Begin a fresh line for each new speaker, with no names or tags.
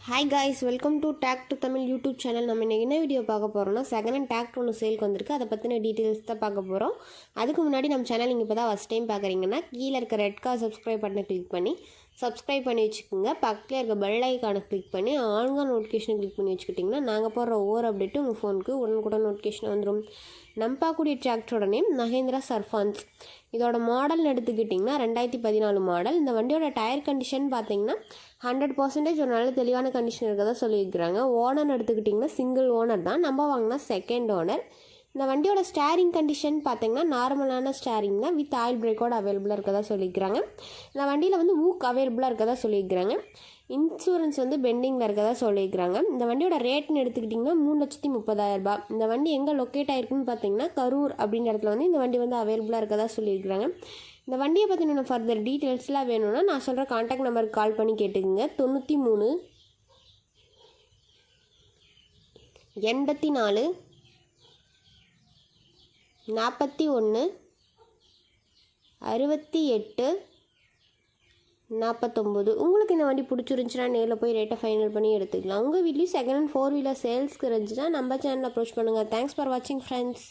Hi guys welcome to tech to Tamil YouTube channel நம்ம இன்னைக்கு என்ன வீடியோ பார்க்க போகிறோம்னா செகண்ட் ஹேண்ட் டேக்ட் ஒன்று சேலுக்கு வந்திருக்கு. அதை பற்றின டீட்டெயில்ஸ் தான் பார்க்க போகிறோம் அதுக்கு முன்னாடி நம்ம சேனல் நீங்கள் இப்போ தான் ஃபஸ்ட் டைம் பார்க்குறீங்கன்னா கீழே இருக்க ரெட் கார் சப்ஸ்கிரைப் பட்டனை கிளிக் பண்ணி சப்ஸ்கிரைப் பண்ணி வச்சுக்கோங்க. பக்கத்தில் இருக்க பெல் ஐக்கானை கிளிக் பண்ணி ஆளுங்க நோட்டிஃபிகேஷனை கிளிக் பண்ணி வச்சுக்கிட்டிங்கன்னா நாங்கள் போடுற ஒவ்வொரு அப்டேட்டும் உங்கள் ஃபோனுக்கு உடனுக்குடன் நோட்டிஃபிகேஷன் வந்துடும் நம்ம பார்க்கக்கூடிய டிராக்டரோட நேம் மகேந்திரா சர்ஃபான்ஸ். இதோட மாடல்னு எடுத்துக்கிட்டிங்கன்னா ரெண்டாயிரத்தி பதினாலு மாடல் இந்த வண்டியோட டயர் கண்டிஷன் பார்த்தீங்கன்னா ஹண்ட்ரட் பர்சன்டேஜ் ஒரு நல்ல தெளிவான கண்டிஷன் இருக்கதான் சொல்லியிருக்கிறாங்க. ஓனர் எடுத்துக்கிட்டிங்கன்னா சிங்கிள் ஓனர் தான். நம்ம வாங்கினா செகண்ட் ஓனர் இந்த வண்டியோட ஸ்டேரிங் கண்டிஷன் பார்த்தீங்கன்னா நார்மலான ஸ்டேரிங் தான். வித் ஆயில் பிரேக்கோட அவைலபிளாக இருக்கதா சொல்லியிருக்கிறாங்க. இந்த வண்டியில் வந்து ஊக் அவைலபிளாக இருக்கதா சொல்லியிருக்கிறாங்க. இன்சூரன்ஸ் வந்து பெண்டிங்கில் இருக்கதா சொல்லியிருக்கிறாங்க. இந்த வண்டியோட ரேட்னு எடுத்துக்கிட்டிங்கன்னா மூணு லட்சத்தி முப்பதாயிரரூபா இந்த வண்டி எங்கே லொக்கேட் ஆயிருக்குன்னு பார்த்தீங்கன்னா கரூர் அப்படின்ற இடத்துல வந்து இந்த வண்டி வந்து அவைலபிளாக இருக்கதா சொல்லியிருக்கிறாங்க. இந்த வண்டியை பற்றின ஃபர்தர் டீட்டெயில்ஸ்லாம் வேணும்னா நான் சொல்கிற காண்டாக்ட் நம்பருக்கு கால் பண்ணி கேட்டுக்குங்க. தொண்ணூற்றி மூணு எண்பத்தி நாலு நாற்பத்தி ஒன்று அறுபத்தி எட்டு நாற்பத்தொம்போது. உங்களுக்கு இந்த வண்டி பிடிச்சிருந்துச்சுன்னா நேரில் போய் ரேட்டை ஃபைனல் பண்ணி எடுத்துக்கலாம். உங்கள் வீட்லேயும் செகண்ட் ஹேண்ட் ஃபோர் வீலர் சேல்ஸ்க்கு இருந்துச்சுன்னா நம்ம சேனல் அப்ரோச் பண்ணுங்கள் தேங்க்ஸ் ஃபார் வாட்சிங் ஃப்ரெண்ட்ஸ்